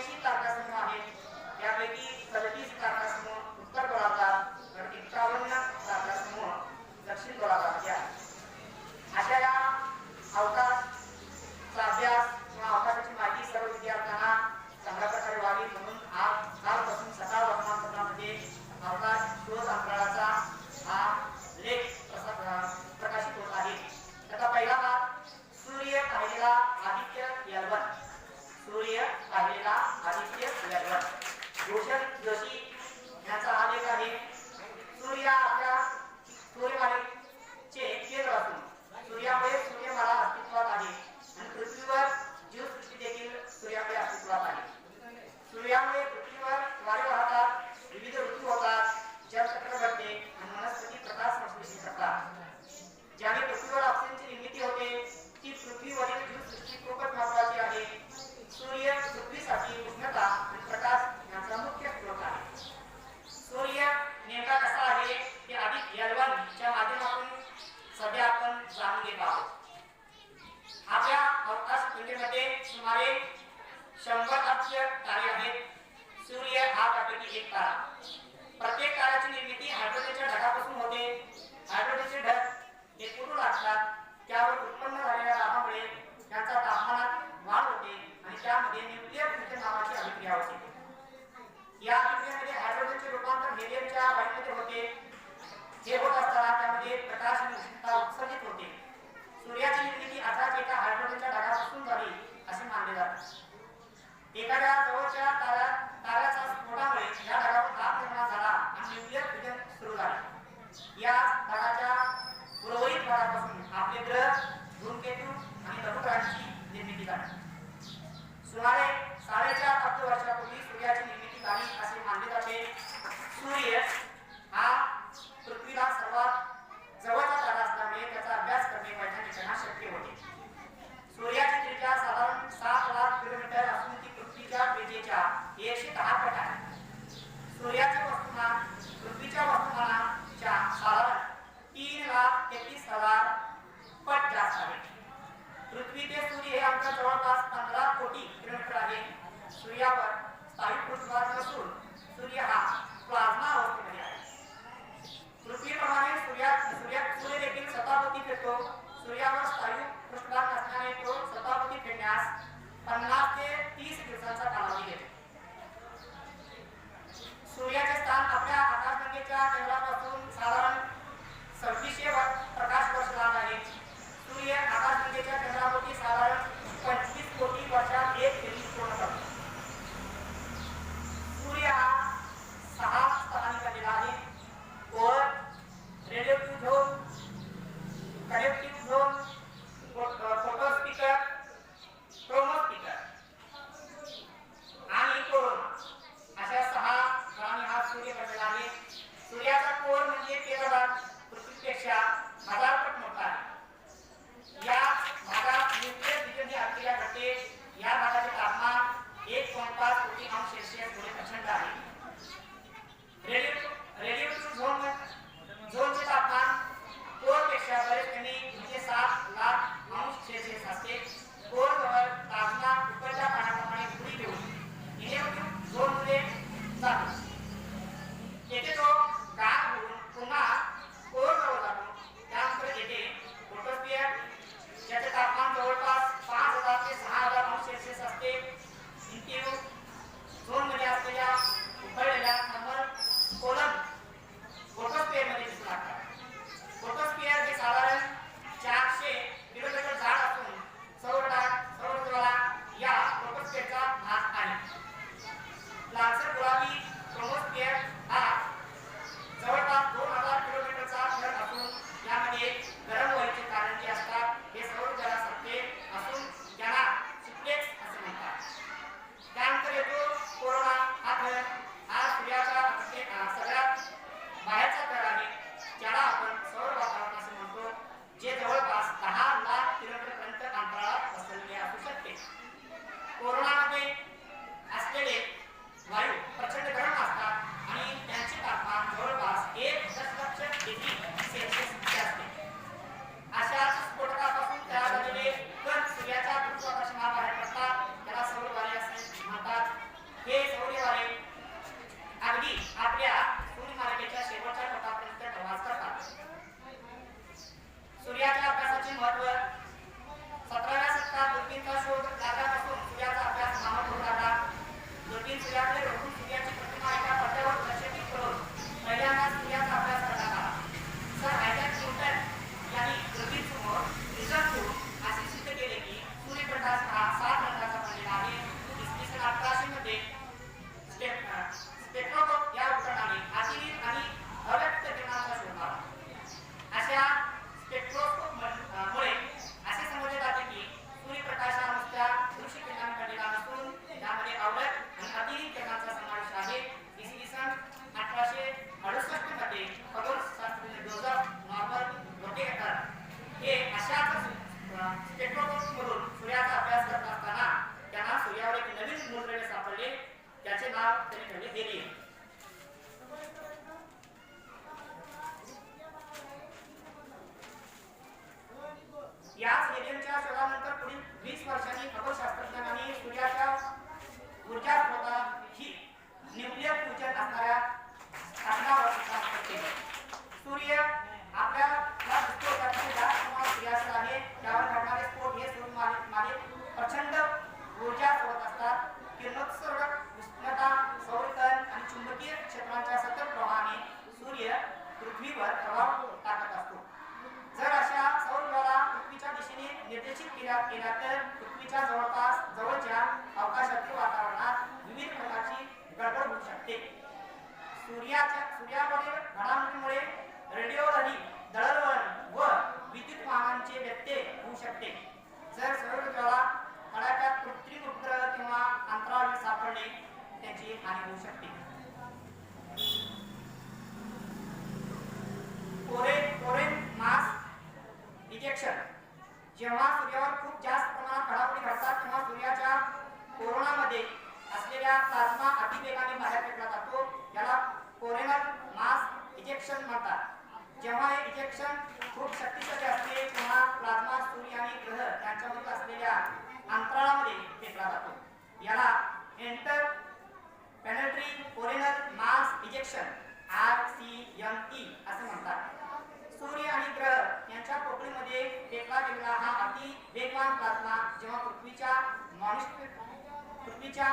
orejita हा एक तारा प्रत्येक ताराची निर्मिती हायड्रोजनच्या ढगापासून होते. हायड्रोजनचे ढग हे कुठून लागतात त्यावर उत्पन्न झालेल्या दाबामुळे त्यांचा तापमानात वाढ होते आणि त्यामध्ये न्यूक्लिअर फ्युजन नावाची अभिक्रिया होते. या अभिक्रियेमध्ये हायड्रोजनचे रूपांतर हेलियमच्या वायूमध्ये होते. हे होत असताना त्यामध्ये प्रकाश आणि उत्सर्जित होते. सूर्याची निर्मिती अर्थात एका हायड्रोजनच्या ढगापासून झाली असे मानले जाते. एखाद्या जवळच्या तारा ताऱ्याच्या स्फोटामुळे या ढगावर ताप निर्माण झाला. आणि न्यूक्लिअर फ्युजन सुरू झाले. या ढगाच्या उर्वरित भागापासून आपले ग्रह धूमकेतू आणि लघुग्रह सूर्यावर स्थायी सूर्यावरील घडामोडीमुळे रेडिओवरील दळणवळण व विद्युत वाहनांचे व्यत्यय होऊ शकते. जर सौरज्वाला तडाख्यात कृत्रिम उपग्रह किंवा अंतराळ सापडणे त्याची हानी होऊ शकते. कोरे कोरेन मास इजेक्शन जेव्हा सूर्यावर खूप जास्त प्रमाणात घडामोडी घडतात तेव्हा सूर्याच्या कोरोनामध्ये असलेल्या प्लाझ्मा अतिवेगाने बाहेर फेकला जातो. याला कोरेनल मास इजेक्शन म्हणतात जेव्हा हे इजेक्शन खूप शक्तिशाली असते तेव्हा प्लाझ्मा सूर्य आणि ग्रह यांच्यामध्ये असलेल्या अंतराळामध्ये फेकला जातो. याला interplanetary coronal mass ejection R C M E असे म्हणतात. सूर्य आणि ग्रह यांच्या पोकळीमध्ये फेकला गेलेला हा अति वेगवान प्लाझ्मा जेव्हा पृथ्वीच्या मॉनिस्टर पृथ्वीच्या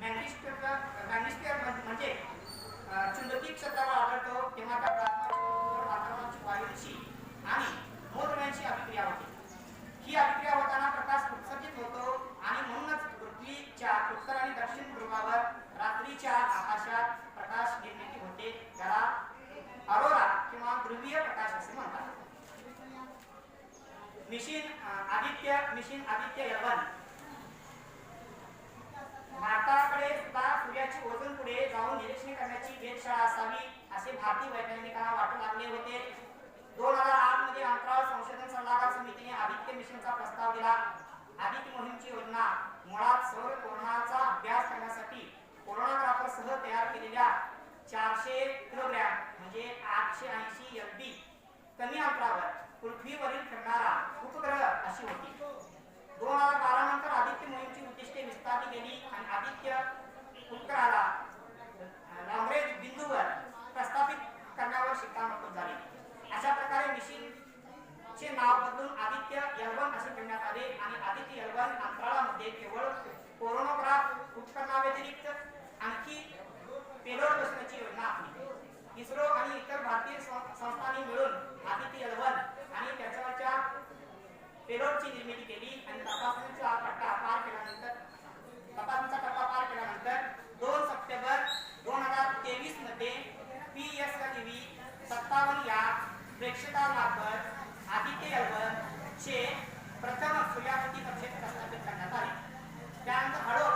मॅग्निस्टर मॅग्निस्टर म्हणजे मिशीन आदित्य मिशीन आदित्य यवन. भारताकडे सुद्धा सूर्याची ओझोन पुढे जाऊन निरीक्षण करण्याची वेधशाळा असावी असे भारतीय वैज्ञानिकांना वाटू लागले होते. दोन हजार आठमध्ये अंतराळ संशोधन सल्लागार समितीने आदित्य मिशनचा प्रस्ताव दिला. आदित्य मोहीमची योजना मुळात सौर कोरोनाचा अभ्यास करण्यासाठी कोरोनाग्राफर सह तयार केलेल्या चारशे किलोग्रॅम म्हणजे आठशे ऐंशी एल बी कमी अंतरावर पृथ्वीवरील फिरणारा उपग्रह अशी होती. दोन हजार बारा नंतर आदित्य मोहीमची उद्दिष्टे विस्तारली गेली आणि आदित्य उपग्रह प्रथम सूर्याभोवती प्रक्षेपण प्रस्थापित करण्यात आले. त्यानंतर हळूहळू